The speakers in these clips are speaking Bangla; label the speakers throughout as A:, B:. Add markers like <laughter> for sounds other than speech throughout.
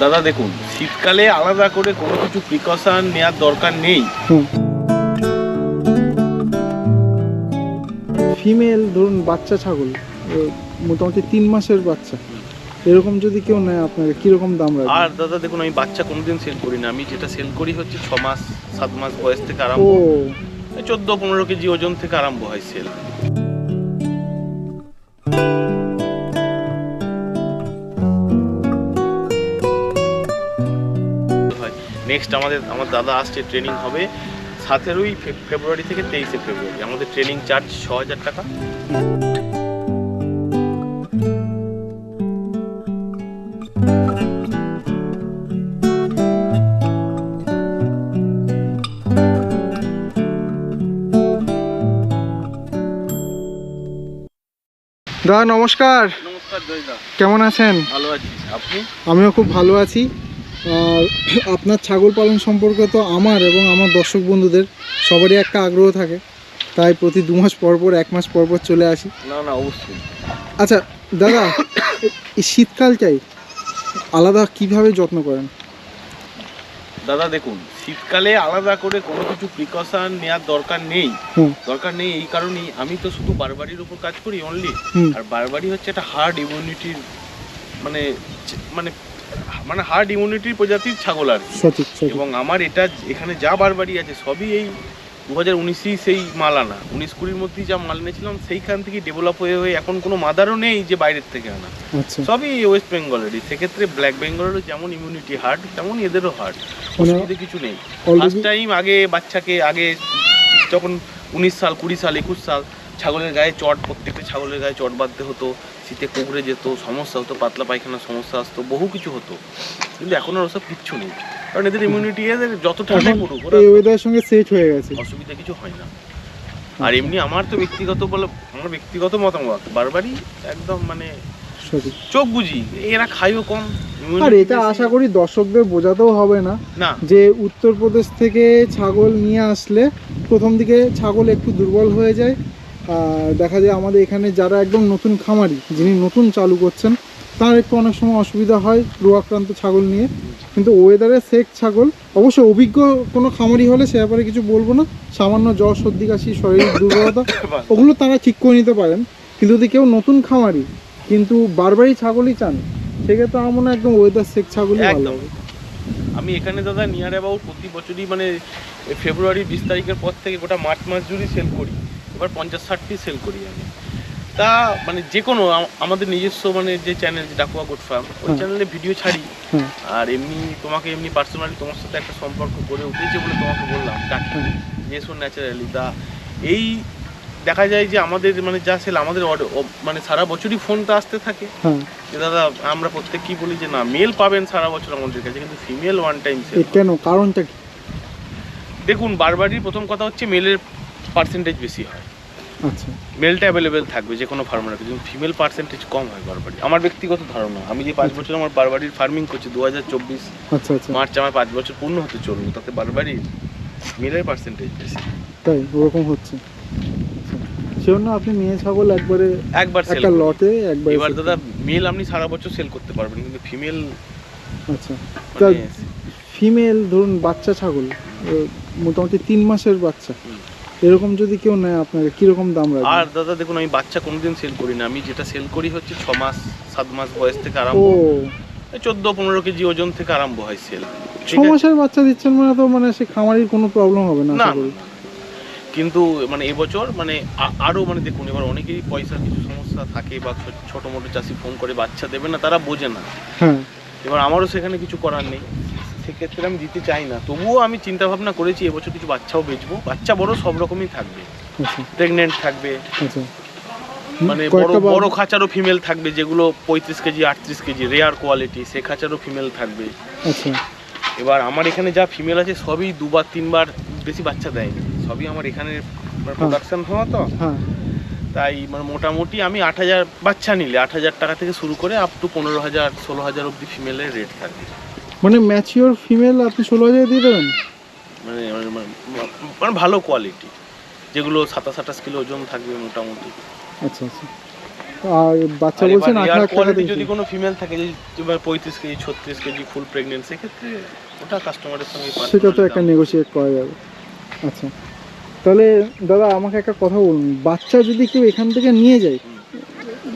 A: দাদা দেখুন শীতকালে আলাদা করে কোনো কিছু প্রিকশন নেওয়ার দরকার নেই।
B: ফিমেল ধরুন বাচ্চা ছাগল মোটামুটি তিন মাসের বাচ্চা। এরকম যদি কেউ নেয় আপনার কীরকম দাম
A: আর দাদা দেখুন আমি বাচ্চা কোনোদিন সেল করি না। আমি যেটা সেল করি হচ্ছে ছ মাস সাত মাস বয়স থেকে আরম্ভ। চোদ্দ পনেরো কেজি ওজন থেকে আরম্ভ হয় সেল নেক্সট আমাদের আমার দাদা আসছে ট্রেনিং হবে সতেরোই ফেব্রুয়ারি থেকে তেইশে ফেব্রুয়ারি আমাদের ট্রেনিং চার্জ ছ হাজার টাকা।
B: দাদা নমস্কার।
A: নমস্কার জয়দা
B: কেমন আছেন?
A: ভালো আছি। আপনি?
B: আমিও খুব ভালো আছি। <clears throat> আপনার ছাগল পালন সম্পর্কে তো আমার এবং আমার দর্শক বন্ধুদের সবারই একটা আগ্রহ থাকে। তাই প্রতি দু মাস পর পর এক মাস পর পর চলে আসি।
A: না না অবশ্যই।
B: আচ্ছা দাদা এই শীতকালটাই আলাদা কীভাবে যত্ন করেন?
A: দাদা দেখুন শীতকালে আলাদা করে কোনো কিছু প্রিকশন নেওয়ার দরকার নেই। দরকার নেই এই কারণেই আমি তো শুধু বারবারির উপর কাজ করি অনলি আর বারবারি হচ্ছে একটা হার্ড ইমিউনিটির মানে মানে মানে হার্ড ইমিউনিটির প্রজাতির ছাগল আর এবং আমার এটা এখানে যা বারবারি আছে সবই এই দু হাজার উনিশেই সেই মাল আনা উনিশ কুড়ির মধ্যেই যা মাল এনেছিলাম সেইখান থেকে ডেভেলপ হয়ে হয়ে এখন কোনো মাদারও নেই যে বাইরের থেকে আনা।
B: আচ্ছা।
A: সবই ওয়েস্ট বেঙ্গলেরই সেক্ষেত্রে ব্ল্যাক বেঙ্গলেরও যেমন ইমিউনিটি হার্ড তেমন এদেরও হার্ড
B: মানে
A: অসুবিধা কিছু নেই। ফার্স্ট টাইম আগে বাচ্চাকে আগে যখন উনিশ সাল কুড়ি সাল একুশ সাল ছাগলের গায়ে চট প্রত্যেকটা ছাগলের গায়ে চট বাঁধতে হতো শীতে কুকুরে যেত সমস্যা হতো পাতলা পায়খানার সমস্যা আসতো বহু কিছু হতো। কিন্তু এখন আর ওসব কিচ্ছু নেই। কারণ এদের ইমিউনিটি এদের যত
B: এখন
A: পড়ুক ওরা
B: ওয়েদারের সঙ্গে সেট হয়ে গেছে।
A: অসুবিধা কিছু হয় না। আর এমনি আমার তো ব্যক্তিগত বলে আমার ব্যক্তিগত মতামত বারবারই একদম মানে চোখ বুঝি এরা খাইও কম
B: আর এটা আশা করি দর্শকদের বোঝাতেও হবে না। যে উত্তরপ্রদেশ থেকে ছাগল নিয়ে আসলে প্রথম দিকে ছাগল একটু দুর্বল হয়ে যায় দেখা যায় আমাদের এখানে যারা একদম নতুন খামারি যিনি নতুন চালু করছেন তার একটু অনেক সময় অসুবিধা হয় রোগাক্রান্ত ছাগল নিয়ে। কিন্তু ওয়েদারে সেক ছাগল অবশ্য অভিজ্ঞ কোনো খামারি হলে সে ব্যাপারে কিছু বলব না। সামান্য জ্বর সর্দি কাশি শারীরিক দুর্বলতা <coughs> ওগুলো তারা ঠিক করে নিতে পারেন। কিন্তু যদি কেউ নতুন খামারি কিন্তু বারবারই ছাগলই চান সেক্ষেত্রে আমার মনে হয় একদম ওয়েদার সেক ছাগলই ভালো হবে।
A: আমি এখানে দাদা নিয়ার অ্যাবাউট প্রতি বছরই মানে ফেব্রুয়ারি বিশ তারিখের পর থেকে গোটা মার্চ মাস জুড়ে সেল করি। এবার পঞ্চাশ ষাটটি সেল করি আমি। তা মানে যে কোনো আমাদের নিজস্ব মানে যে চ্যানেল ডাকুয়া গুড ফার্ম ওই চ্যানেলে ভিডিও ছাড়ি। আর এমনি তোমাকে এমনি পার্সোনালি তোমার সাথে একটা সম্পর্ক গড়ে উঠেছে বলে তোমাকে বললাম। ডাকি। যেসব ন্যাচারালি তা এই দেখা যায় যে আমাদের মানে যা সেল আমাদের মানে সারা বছরই ফোনটা আসতে থাকে। যে দাদা আমরা প্রত্যেক কি বলি যে না মেল পাবেন সারা বছর আমাদের কাছে কিন্তু ফিমেল ওয়ান টাইম সেল
B: কেন? কারণটা কি?
A: দেখুন বারবারই প্রথম কথা হচ্ছে মেলের পার্সেন্টেজ বেশি হয়।
B: আচ্ছা।
A: মেলটা অ্যাভেলেবেল থাকবে যে কোনো ফার্মার কিন্তু ফিমেল পার্সেন্টেজ কম হয় বারবারি আমার ব্যক্তিগত ধারণা আমি যে পাঁচ বছর আমার বারবারির ফার্মিং করছি দু হাজার চব্বিশ
B: আচ্ছা আচ্ছা।
A: মার্চ আমার পাঁচ বছর পূর্ণ হতে চলুন তাতে বারবারই মেলের পার্সেন্টেজ বেশি।
B: তাই ওরকম হচ্ছে। আচ্ছা সেজন্য আপনি মেয়ে ছাগল একবারে
A: একবার সেল
B: একটা লটে একবার
A: এবার দাদা মেল আপনি সারা বছর সেল করতে পারবেন কিন্তু ফিমেল
B: আচ্ছা। তা
A: মানে
B: ফিমেল ধরুন বাচ্চা ছাগল মোটামুটি তিন মাসের বাচ্চা। এরকম যদি কেউ নেয় আপনাকে কীরকম দাম
A: আর দাদা দেখুন আমি বাচ্চা কোনোদিন সেল করি না আমি যেটা সেল করি হচ্ছে ছ মাস সাত মাস বয়স থেকে
B: ও।
A: আরম্ভ চোদ্দ পনেরো কেজি ওজন থেকে আরম্ভ হয় সেল
B: ছ মাসের বাচ্চা দিচ্ছেন মানে তো মানে সে খামারির কোনো প্রবলেম হবে না
A: না। কিন্তু মানে এবছর মানে আ- আরও মানে দেখুন এবার অনেকেরই পয়সার কিছু সমস্যা থাকে বা ছোট মোটো চাষি ফোন করে বাচ্চা দেবে না তারা বোঝে না।
B: হ্যাঁ।
A: এবার আমারও সেখানে কিছু করার নেই। সেক্ষেত্রে আমি দিতে চাই না। তবুও আমি চিন্তা ভাবনা করেছি এবছর কিছু বাচ্চাও বেচবো। বাচ্চা বড় সব রকমই থাকবে। প্রেগনেন্ট থাকবে। মানে বড় বড় খাঁচারও ফিমেল থাকবে যেগুলো পঁয়ত্রিশ কেজি আটত্রিশ কেজি রেয়ার কোয়ালিটি সে খাঁচারও ফিমেল থাকবে।
B: আচ্ছা।
A: এবার আমার এখানে যা ফিমেল আছে সবই দুবার তিনবার বেশি বাচ্চা দেয়নি। সবই আমার এখানে প্রোডাকশন হওয়া তো।
B: হ্যাঁ।
A: তাই মানে মোটামুটি আমি আট হাজার বাচ্চা নিলে আট হাজার টাকা থেকে শুরু করে আপ টু পনেরো হাজার ষোলো হাজার অব্দি ফিমেলের রেট থাকবে।
B: মানে ম্যাচিওর ফিমেল আপনি ষোলো হাজার দিয়ে দেবেন?
A: মানে মানে- মানে- মানে ভালো কোয়ালিটি যেগুলো সাতাশ আঠাশ কিলো ওজন থাকবে মোটামুটি।
B: আচ্ছা আচ্ছা। আর বাচ্চা বলছেন
A: কোয়ালিটি যদি কোনো ফিমেল থাকে এবার পঁয়ত্রিশ কেজি ছত্রিশ কেজি ফুল প্রেগনেন্ট সেক্ষেত্রে ওটা কাস্টমারের সঙ্গে
B: সেটা তো একটা নেগোশিয়েট করা যাবে। আচ্ছা। তাহলে দাদা আমাকে একটা কথা বলুন। বাচ্চা যদি কেউ এখান থেকে নিয়ে যায়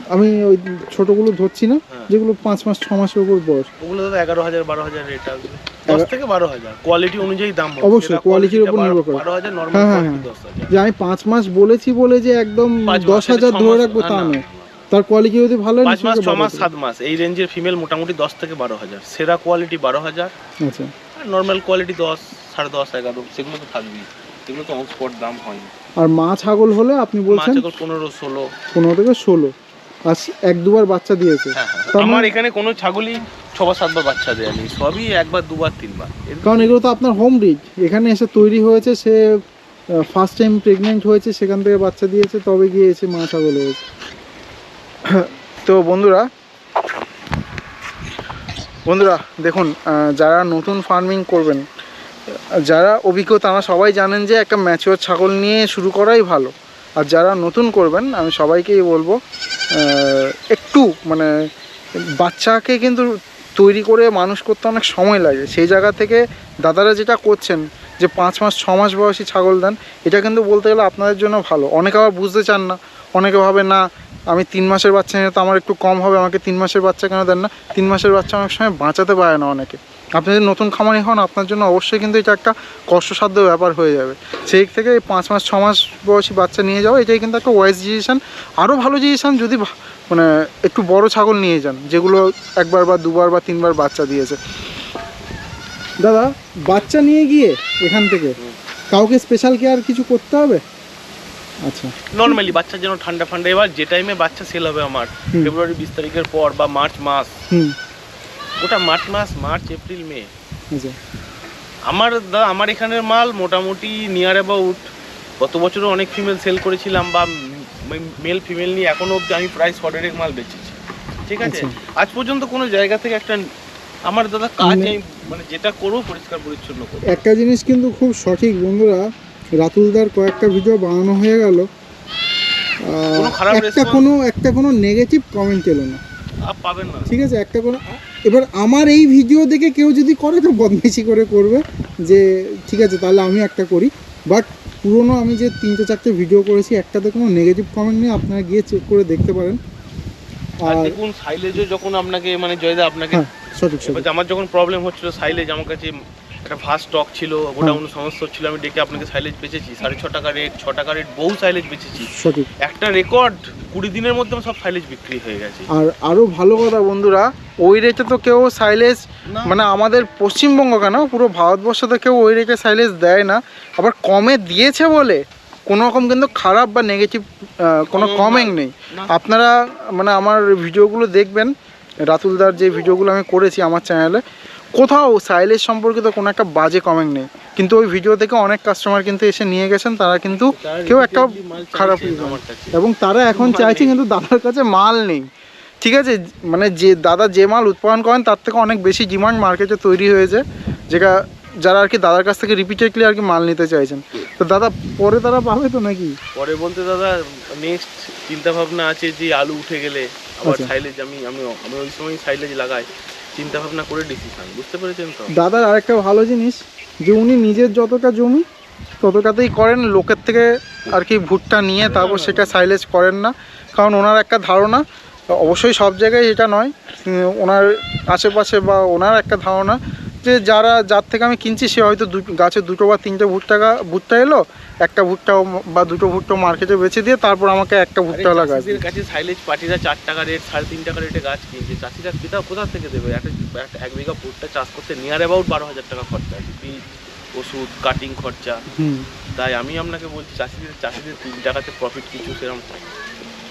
B: আমি ওই ছোটগুলো ধরছি না
A: হ্যাঁ।
B: যেগুলো পাঁচ মাস ছ মাসের উপর বয়স।
A: ওগুলো দাদা এগারো হাজার বারো হাজার রেট আসবে। দশ থেকে বারো হাজার। কোয়ালিটি অনুযায়ী দাম
B: অবশ্যই,
A: কোয়ালিটির
B: উপর নির্ভর করে।
A: বারো হাজার নর্মাল
B: হ্যাঁ, হ্যাঁ,
A: হাজার।
B: যে আমি পাঁচ মাস বলেছি বলে যে একদম দশ হাজার ধরে রাখব তা নয়। তার কোয়ালিটি যদি ভালো হয়
A: পাঁচ মাস ছ মাস সাত মাস। এই রেঞ্জের ফিমেল মোটামুটি দশ থেকে বারো হাজার। সেরা কোয়ালিটি বারো হাজার।
B: আচ্ছা।
A: আর নর্মাল কোয়ালিটি দশ সাড়ে দশ এগারো সেগুলো তো থাকবেই। সেগুলো তো অন স্পট দাম হয়
B: আর মা ছাগল হলে আপনি বলছেন
A: পনেরো ষোলো।
B: পনেরো থেকে ষোলো। এক দুবার বাচ্চা দিয়েছে।
A: হ্যাঁ হ্যাঁ।
B: মানে-
A: আমার এখানে কোনো ছাগলই ছবার সাতবার বাচ্চা দেয়া নেই সবই একবার দুবার তিনবার।
B: কারণ এগুলো তো আপনার হোম ব্রিড এখানে এসে তৈরি হয়েছে সে ফার্স্ট টাইম প্রেগনেন্ট হয়েছে সেখান থেকে বাচ্চা দিয়েছে তবে গিয়ে এসে মা ছাগল হয়েছে। <coughs> তো বন্ধুরা বন্ধুরা দেখুন যারা নতুন ফার্মিং করবেন যারা অভিজ্ঞ তারা সবাই জানেন যে একটা ম্যাচিওর ছাগল নিয়ে শুরু করাই ভালো। আর যারা নতুন করবেন আমি সবাইকেই বলব একটু মানে বাচ্চাকে কিন্তু তৈরি করে মানুষ করতে অনেক সময় লাগে। সেই জায়গা থেকে দাদারা যেটা করছেন, যে পাঁচ মাস, ছ মাস বয়সী ছাগল দেন, এটা কিন্তু বলতে গেলে আপনাদের জন্য ভালো। অনেকে আবার বুঝতে চান না। অনেকে ভাবে, না, আমি তিন মাসের বাচ্চা নিয়ে তো আমার একটু কম হবে, আমাকে তিন মাসের বাচ্চা কেন দেন না? তিন মাসের বাচ্চা অনেক সময় বাঁচাতে পারে না অনেকে। আপনি যদি নতুন খামারি হন আপনার জন্য অবশ্যই কিন্তু এটা একটা কষ্টসাধ্য ব্যাপার হয়ে যাবে। সেই থেকে পাঁচ মাস ছ মাস বয়সী বাচ্চা নিয়ে যাওয়া এটাই কিন্তু একটা ওয়াইজ ডিসিশন আরও ভালো ডিসিশন যদি মানে একটু বড় ছাগল নিয়ে যান যেগুলো একবার বা দুবার বা তিনবার বাচ্চা দিয়েছে। দাদা বাচ্চা নিয়ে গিয়ে এখান থেকে কাউকে স্পেশাল কেয়ার কিছু করতে হবে? আচ্ছা।
A: নর্মালি বাচ্চা যেন ঠান্ডা ফান্ডা এবার যে টাইমে বাচ্চা সেল হবে আমার ফেব্রুয়ারি বিশ তারিখের পর বা মার্চ মাস ওটা মার্চ মাস মার্চ এপ্রিল মে। আমার দা আমার এখানের মাল মোটামুটি নিয়ার অ্যাবাউট গত বছরও অনেক ফিমেল সেল করেছিলাম বা মেল ফিমেল নিয়ে এখনও অবধি আমি প্রায় শর্টের মাল বেচেছি। ঠিক আছে?
B: আচ্ছা।
A: আজ পর্যন্ত কোনো জায়গা থেকে একটা আমার দাদা কাজ আমি মানে যেটা করব পরিষ্কার পরিচ্ছন্ন করব।
B: একটা জিনিস কিন্তু খুব সঠিক বন্ধুরা। রাতুলদার কয়েকটা ভিডিও বানানো হয়ে গেল।
A: খারাপ
B: একটা কোনো একটা কোনো নেগেটিভ কমেন্ট এলো না।
A: আর পাবেন না।
B: ঠিক আছে একটা করে এবার আমার এই ভিডিও দেখে কেউ যদি করে তো বদমেশি করে করবে যে ঠিক আছে তাহলে আমি একটা করি। বাট পুরনো আমি যে তিনটে চারটে ভিডিও করেছি একটাতে কোনো নেগেটিভ কমেন্ট নেই আপনারা গিয়ে চেক করে দেখতে পারেন।
A: আর দেখুন সাইলেজও যখন আপনাকে মানে জয়দা আপনাকে
B: হ্যাঁ সঠিক
A: আমার যখন প্রবলেম হচ্ছিল সাইলেজ আমার কাছে একটা ফার্স্ট স্টক ছিল ওটা। কোনো সমস্যা হচ্ছিল আমি ডেকে আপনাকে সাইলেজ বেচেছি। সাড়ে ছ টাকা রেট ছ টাকা রেট বহু সাইলেজ বেচেছি। একটা রেকর্ড কুড়ি দিনের মধ্যে সব সাইলেজ বিক্রি হয়ে গেছে।
B: আর আরও ভালো কথা বন্ধুরা ওই রেটে তো কেউ সাইলেজ মানে আমাদের পশ্চিমবঙ্গ কেন? পুরো ভারতবর্ষ তো কেউ ওই রেটে সাইলেজ দেয় না। আবার কমে দিয়েছে বলে কোনো রকম কিন্তু খারাপ বা নেগেটিভ কোনো
A: কোনো
B: কমেন্ট নেই। আপনারা মানে আমার ভিডিওগুলো দেখবেন। রাতুলদার যে ভিডিওগুলো আমি করেছি আমার চ্যানেলে কোথাও সাইলেজ সম্পর্কিত কোনো একটা বাজে কমেন্ট নেই। কিন্তু ওই ভিডিও থেকে অনেক কাস্টমার কিন্তু এসে নিয়ে গেছেন তারা কিন্তু কেউ একটা খারাপ এবং তারা এখন চাইছে কিন্তু দাদার কাছে মাল নেই। ঠিক আছে মানে যে দাদা যে মাল উৎপাদন করেন তার থেকে অনেক বেশি ডিমান্ড মার্কেটে তৈরি হয়েছে যেটা যারা আর কি দাদার কাছ থেকে রিপিটেডলি আর কি মাল নিতে চাইছেন। তো দাদা পরে তারা পাবে তো নাকি?
A: পরে বলতে দাদা নেক্সট চিন্তা ভাবনা আছে যে আলু উঠে গেলে আবার
B: আচ্ছা।
A: সাইলেজ আমি আমি আমি ওই সময় সাইলেজ লাগাই। চিন্তা ভাবনা করে ডিসিশন বুঝতে পেরেছেন তো?
B: দাদার আরেকটা ভালো জিনিস যে উনি নিজের যতটা জমি ততটাতেই করেন লোকের থেকে আর কি ভুট্টা নিয়ে তারপর সেটা সাইলেজ করেন না। কারণ ওনার একটা ধারণা অবশ্যই সব জায়গায় এটা নয় ওনার আশেপাশে বা ওনার একটা ধারণা যে যারা যার থেকে আমি কিনছি সে হয়তো গাছে দুটো বা তিনটে ভুট্টা ভুট্টা এলো একটা ভুট্টা বা দুটো ভুট্টা মার্কেটে বেছে দিয়ে তারপর আমাকে একটা
A: আরে
B: ভুট্টা লাগা
A: চাষিদের কাছে সাইলেজ পার্টিরা চার টাকা রেট সাড়ে তিন টাকা রেটে গাছ কিনছে। চাষিরা কোথা কোথা থেকে দেবে? একটা এক বিঘা ভুট্টা চাষ করতে নিয়ার অ্যাবাউট বারো হাজার টাকা খরচা বীজ ওষুধ কাটিং খরচা। তাই আমি আপনাকে বলছি চাষিদের চাষিদের তিন টাকাতে প্রফিট কিছু সেরকম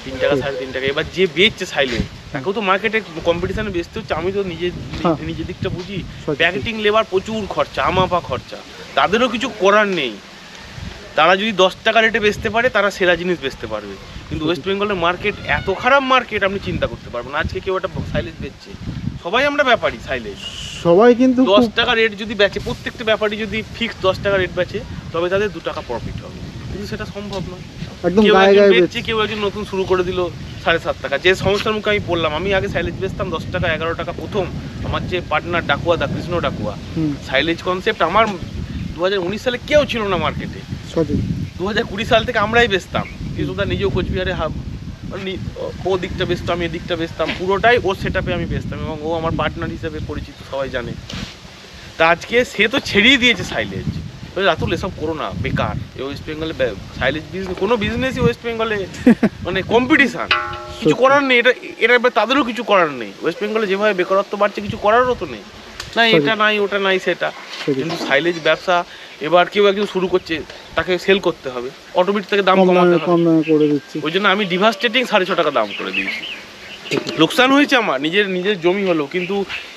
A: তিন টাকা সাড়ে তিন টাকা। এবার যে বেচছে সাইলেজ তাকেও তো মার্কেটে কম্পিটিশনে বেচতে হচ্ছে আমি তো নিজে
B: হ্যাঁ।
A: নিজের দিকটা বুঝি। প্যাকেটিং লেবার প্রচুর খরচা আমাপা খরচা। তাদেরও কিছু করার নেই। তারা যদি দশ টাকা রেটে বেচতে পারে তারা সেরা জিনিস বেচতে পারবে। কিন্তু ওয়েস্ট বেঙ্গলের মার্কেট এত খারাপ মার্কেট আপনি চিন্তা করতে পারবেন না। আজকে কেউ একটা সাইলেজ বেচছে। সবাই আমরা ব্যাপারী সাইলেজ
B: সবাই কিন্তু
A: দশ টাকা রেট যদি বেচে প্রত্যেকটা ব্যাপারী যদি ফিক্স দশ টাকা রেট বেচে তবে তাদের দু টাকা প্রফিট হবে। কিন্তু সেটা সম্ভব নয়।
B: একদম
A: কেউ
B: গায়ে
A: একজন
B: গায়ে
A: বেচছে
B: বেচছে।
A: কেউ একজন নতুন শুরু করে দিল সাড়ে সাত টাকা। যে সমস্যার মুখে আমি পড়লাম আমি আগে সাইলেজ বেচতাম দশ টাকা এগারো টাকা প্রথম। আমার যে পার্টনার ডাকুয়া দা কৃষ্ণ ডাকুয়া সাইলেজ কনসেপ্ট আমার দু সালে কেউ ছিল না মার্কেটে
B: সঠিক।
A: দু হাজার কুড়ি সাল থেকে আমরাই বেচতাম। কৃষ্ণদা নিজেও কোচবিহারে হাব নি- ও দিকটা বেচতাম আমি এদিকটা বেচতাম পুরোটাই ওর সেটআপে আমি বেচতাম এবং ও আমার পার্টনার হিসেবে পরিচিত সবাই জানে। তা আজকে সে তো ছেড়েই দিয়েছে সাইলেজ রাতুল এসব করো না বেকার। এই ওয়েস্ট বেঙ্গলে সাইলেজ বিজনেস কোনো বিজনেসই ওয়েস্ট বেঙ্গলে মানে কম্পিটিশন কিছু করার নেই এটা এটা তাদেরও কিছু করার নেই। ওয়েস্ট বেঙ্গলে যেভাবে বেকারত্ব বাড়ছে কিছু করারও তো নেই। না এটা নাই ওটা নাই সেটা। কিন্তু সাইলেজ ব্যবসা এবার কেউ একজন শুরু করছে তাকে সেল করতে হবে। অটোমেটিক থেকে দাম কমাতে হবে। ওই জন্য আমি ডিভাস্টেটিং সাড়ে ছ টাকা দাম করে দিয়েছি। লোকসান হয়েছে আমার নিজের নিজের জমি হলো কিন্তু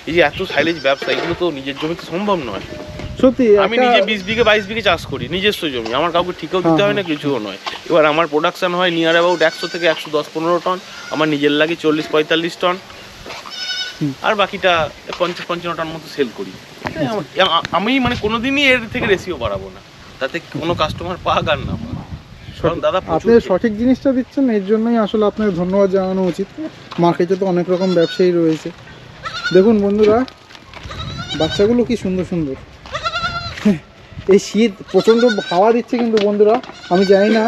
A: এই যে এত সাইলেজ ব্যবসা এগুলো তো নিজের জমিতে সম্ভব নয়।
B: সত্যি
A: আমি নিজে বিশ বিঘে বাইশ বিঘে চাষ করি নিজস্ব জমি। আমার কাউকে ঠিকও দিতে
B: হ্যাঁ,
A: হয়। না কিছুও নয়। এবার আমার প্রোডাকশন হয় নিয়ার অ্যাবাউট একশো থেকে একশো দশ পনেরো টন আমার নিজের লাগে চল্লিশ পঁয়তাল্লিশ টন আর বাকিটা পঞ্চাশ পঞ্চান্ন টন মতো সেল করি। আমি মানে কোনোদিনই এর থেকে রেসিও বাড়াবো না। তাতে কোনো কাস্টমার পাক আর না দাদা
B: আপনি সঠিক জিনিসটা দিচ্ছেন এর জন্যই আসলে আপনাকে ধন্যবাদ জানানো উচিত। মার্কেটে তো অনেক রকম ব্যবসায়ী রয়েছে। দেখুন বন্ধুরা বাচ্চাগুলো কি সুন্দর সুন্দর। এই শীত প্রচণ্ড হাওয়া দিচ্ছে কিন্তু বন্ধুরা, আমি জানি না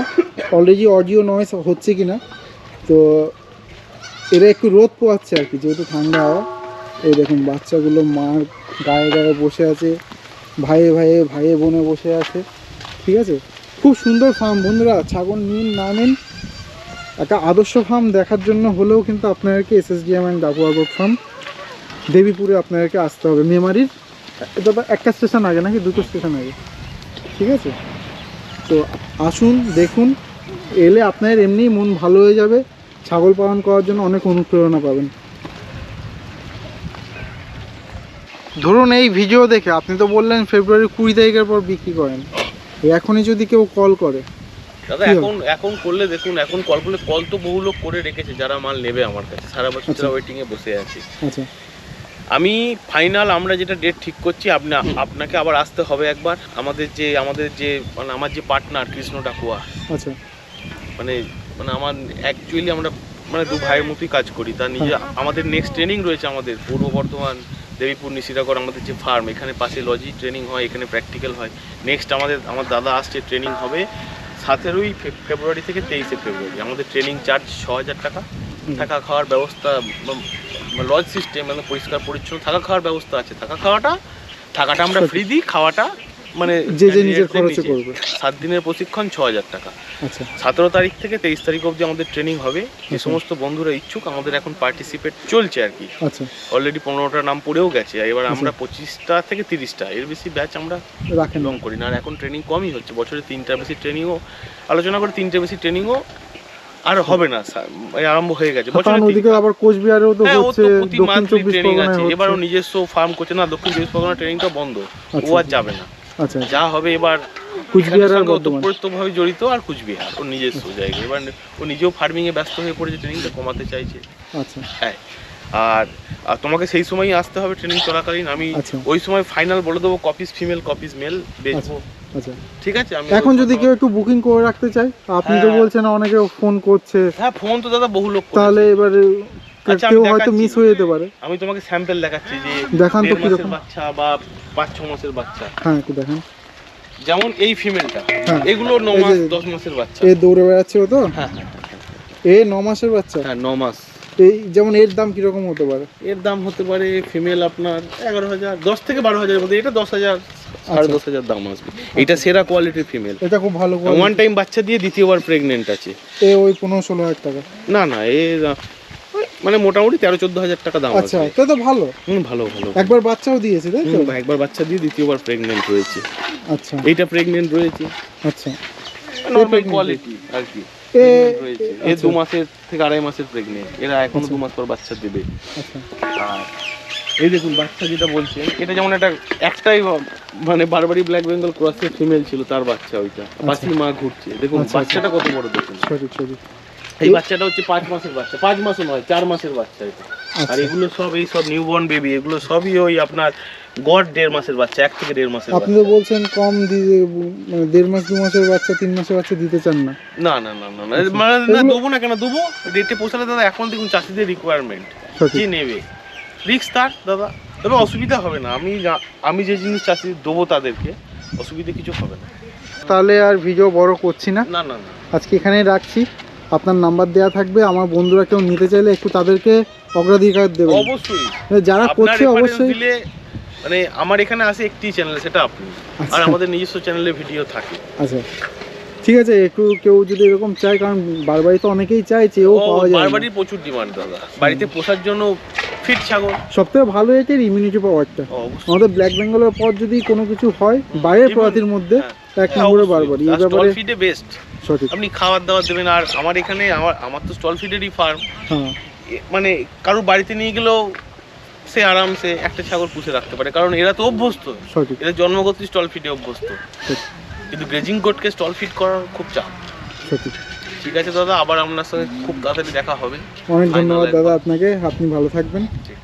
B: অলরেডি অডিও নয়েস হচ্ছে কি না তো এরা একটু রোদ পোয়াচ্ছে আর কি, যেহেতু ঠান্ডা হাওয়া। এই দেখুন, বাচ্চাগুলো মার গায়ে গায়ে বসে আছে, ভাইয়ে ভাইয়ে ভাইয়ে বোনে বসে আছে, ঠিক আছে? খুব সুন্দর ফার্ম বন্ধুরা, ছাগল নিন, না নিন, একটা আদর্শ ফার্ম দেখার জন্য হলেও কিন্তু আপনাদেরকে S S D M and ডাকুয়াগোট farm দেবীপুরে আপনাদেরকে আসতে হবে। মেমারির এটা তো একটা স্টেশন আগে নাকি দুটো স্টেশন আগে? ঠিক আছে? তো আসুন দেখুন এলে আপনার এমনিই মন ভালো হয়ে যাবে। ছাগল পালন করার জন্য অনেক অনুপ্রেরণা পাবেন। ধরুন এই ভিডিও দেখে আপনি তো বললেন ফেব্রুয়ারি কুড়ি তারিখের পর বিক্রি করেন। এখনই যদি কেউ কল করে
A: দাদা এখন এখন করলে দেখুন এখন কল করলে কল তো বহু লোক করে রেখেছে যারা মাল নেবে আমার কাছে। সারা বছর
B: আচ্ছা।
A: যারা ওয়েটিং এ বসে আছে।
B: আচ্ছা।
A: আমি ফাইনাল আমরা যেটা ডেট ঠিক করছি আপনি আপনাকে আবার আসতে হবে একবার। আমাদের যে আমাদের যে মানে আমার যে পার্টনার কৃষ্ণ ডাকুয়া
B: আচ্ছা।
A: মানে মানে আমার অ্যাকচুয়ালি আমরা মানে দু ভাইয়ের মতোই কাজ করি। তার নিজে আমাদের নেক্সট ট্রেনিং রয়েছে আমাদের পূর্ব বর্ধমান দেবীপুর নিশিরাগড় আমাদের যে ফার্ম এখানে পাশে লজি ট্রেনিং হয় এখানে প্র্যাকটিক্যাল হয়। নেক্সট আমাদের আমার দাদা আসছে ট্রেনিং হবে সতেরোই ফেব্রুয়ারি থেকে তেইশে ফেব্রুয়ারি আমাদের ট্রেনিং চার্জ ছ হাজার টাকা। থাকা খাওয়ার ব্যবস্থা লজ সিস্টেম মানে পরিষ্কার পরিচ্ছন্ন থাকা খাওয়ার ব্যবস্থা আছে। থাকা খাওয়াটা থাকাটা আমরা ফ্রি দিই খাওয়াটা মানে
B: যে যে নিজের খরচে করবে।
A: সাত দিনের প্রশিক্ষণ ছ হাজার টাকা।
B: আচ্ছা।
A: সতেরো তারিখ থেকে তেইশ তারিখ অবধি আমাদের ট্রেনিং হবে। যে
B: আচ্ছা।
A: সমস্ত বন্ধুরা ইচ্ছুক আমাদের এখন পার্টিসিপেট চলছে আর কি।
B: আচ্ছা।
A: অলরেডি পনেরোটা নাম পড়েও গেছে। এবার
B: আচ্ছা।
A: আমরা পঁচিশটা থেকে তিরিশটা এর বেশি ব্যাচ আমরা
B: রাখেন
A: লং করি না। আর এখন ট্রেনিং কমই হচ্ছে। বছরে তিনটার বেশি ট্রেনিংও আলোচনা করে তিনটে বেশি ট্রেনিংও আর হবে না স্যার, আরম্ভ হয়ে গেছে। বছরে
B: ওদিকে আবার কোচবিহারেও তো
A: হ্যাঁ
B: হচ্ছে
A: প্রতি ট্রেনিং আছে। নিজস্ব ফার্ম করছে না দক্ষিণ চব্বিশ পরগনা ট্রেনিংটা বন্ধ। ও
B: আচ্ছা।
A: আর যাবে না।
B: আচ্ছা।
A: যা হবে এবার
B: কুচবিহার আর
A: ওতপ্রোতভাবে জড়িত আর কুচবিহার। ও নিজস্ব জায়গা এবার ও নিজেও ফার্মিং এ ব্যস্ত হয়ে পড়েছে ট্রেনিংটা কমাতে চাইছে।
B: আচ্ছা।
A: হ্যাঁ। আর আর তোমাকে সেই সময়ই আসতে হবে ট্রেনিং চলাকালীন। আমি
B: আচ্ছা।
A: ওই সময় ফাইনাল বলে দেবো কপিস ফিমেল কপিস মেল বেচবো।
B: আচ্ছা।
A: ঠিক আছে আমি
B: এখন যদি কেউ একটু বুকিং করে রাখতে চায় আপনি তো
A: হ্যাঁ।
B: বলছেন অনেকে ফোন করছে।
A: হ্যাঁ ফোন তো দাদা বহু লোক
B: তাহলে এবারে
A: আচ্ছা,
B: কেউ হয়তো মিস হয়ে যেতে পারে।
A: আমি তোমাকে স্যাম্পল দেখাচ্ছি যে
B: দেখান তো
A: বাচ্চা বা পাঁচ ছ মাসের বাচ্চা।
B: হ্যাঁ একটু দেখেন।
A: যেমন এই ফিমেলটা
B: হ্যাঁ।
A: এগুলো মাস
B: যে-
A: দশ মাসের বাচ্চা।
B: এ দৌড়ে বেড়াচ্ছে তো?
A: হ্যাঁ হ্যাঁ।
B: এ মাসের বাচ্চা?
A: হ্যাঁ মাস।
B: এই যেমন এর দাম কীরকম হতে পারে?
A: এর দাম হতে পারে ফিমেল আপনার এগারো হাজার দশ থেকে বারো হাজারের মধ্যে। এটা দশ হাজার। সাড়ে দশ হাজার দাম আসবে। এটা সেরা কোয়ালিটির ফিমেল
B: এটা খুব ভালো
A: ওয়ান টাইম বাচ্চা দিয়ে দ্বিতীয়বার প্রেগনেন্ট আছে।
B: এ ওই পনেরো ষোলো হাজার টাকা।
A: না না এ মানে মোটামুটি তেরো চোদ্দ হাজার টাকা দাম
B: আচ্ছা তা তো ভালো।
A: হুম ভালো ভালো
B: একবার বাচ্চাও দিয়েছে তাই তো?
A: একবার বাচ্চা দিয়ে দ্বিতীয়বার প্রেগনেন্ট হয়েছে।
B: আচ্ছা।
A: এইটা প্রেগনেন্ট রয়েছে।
B: আচ্ছা।
A: নর্মাল কোয়ালিটি আর কি।
B: এ
A: রয়েছে।
B: আচ্ছা।
A: দু মাসের থেকে আড়াই মাসের প্রেগনেন্ট এরা এখনও দু মাস পর বাচ্চা দেবে।
B: আচ্ছা।
A: এই দেখুন বাচ্চা যেটা বলছেন এটা যেমন একটা একটাই মানে বারবারি ব্ল্যাক বেঙ্গল ক্রসের ফিমেল ছিল তার বাচ্চা ওইটা। পাশি মা ঘুরছে। দেখুন
B: আচ্ছা,
A: বাচ্চাটা কত বড় দেখুন। এই বাচ্চাটা হচ্ছে পাঁচ মাসের বাচ্চা। পাঁচ মাসও নয় চার মাসের বাচ্চা এটা। আর
B: আচ্ছা
A: এগুলো সব এই সব নিউবর্ন বেবি এগুলো সবই ওই আপনার গড় দেড় মাসের বাচ্চা এক থেকে দেড় মাসের
B: আপনি তো বলছেন কম দিয়ে মানে দেড় মাস দু মাসের বাচ্চা তিন মাসের বাচ্চা দিতে চান না।
A: না না না না না। মানে দেবো না কেন? দেবো। রেটে পোষালে দাদা এখন দেখুন চাষিদের রিকোয়ারমেন্ট কে নেবে? রিক্স তার দাদা। তবে অসুবিধা হবে না। আমি আমি যে জিনিস চাষি দেবো তাদেরকে। অসুবিধা কিছু হবে না।
B: তাহলে আর ভিডিও বড় করছি না?
A: না না
B: আজকে এখানেই রাখছি। আপনার নাম্বার দেওয়া থাকবে। আমার বন্ধুরা কেউ নিতে চাইলে একটু তাদেরকে অগ্রাধিকার দেবেন।
A: অবশ্যই।
B: যারা করছে অবশ্যই।
A: মানে আমার এখানে আসে একটি চ্যানেল সেটা আপনি। আর
B: আচ্ছা।
A: আমাদের নিজস্ব চ্যানেলে ভিডিও থাকে।
B: আচ্ছা। ঠিক আছে একটু কেউ যদি এরকম চায় কারণ বারবারই তো অনেকেই চায় চেয়েও
A: ও
B: পাওয়া যায়।
A: বারবারই প্রচুর ডিমান্ড দাদা। বাড়িতে পোষার জন্য ফিট ছাগল।
B: সব থেকে ভালো এটার ইমিউনিটি পাওয়ারটা আমাদের ব্ল্যাক বেঙ্গলের পর যদি কোনো কিছু হয় বাইরের প্রজাতির মধ্যে
A: হ্যাঁ।
B: এক নম্বরে
A: হ্যাঁ,
B: বারবারই এই ব্যাপারে
A: feed বেস্ট
B: সঠিক।
A: আপনি খাবার দাবার দেবেন। আর আমার এখানে আমার আমার তো স্টল ফিডেরই ফার্ম
B: হ্যাঁ।
A: মানে কারোর বাড়িতে নিয়ে গেলেও সে আরামসে একটা ছাগল পুষে রাখতে পারে। কারণ এরা তো অভ্যস্ত।
B: সঠিক।
A: এরা জন্মগত স্টল ফিডে অভ্যস্ত। কিন্তু গ্রেজিং কোডকে স্টল ফিট করার খুব চাপ। ঠিক আছে দাদা আবার আপনার সঙ্গে খুব তাড়াতাড়ি দেখা হবে।
B: অনেক ধন্যবাদ দাদা আপনাকে আপনি ভালো থাকবেন।
A: ঠিক।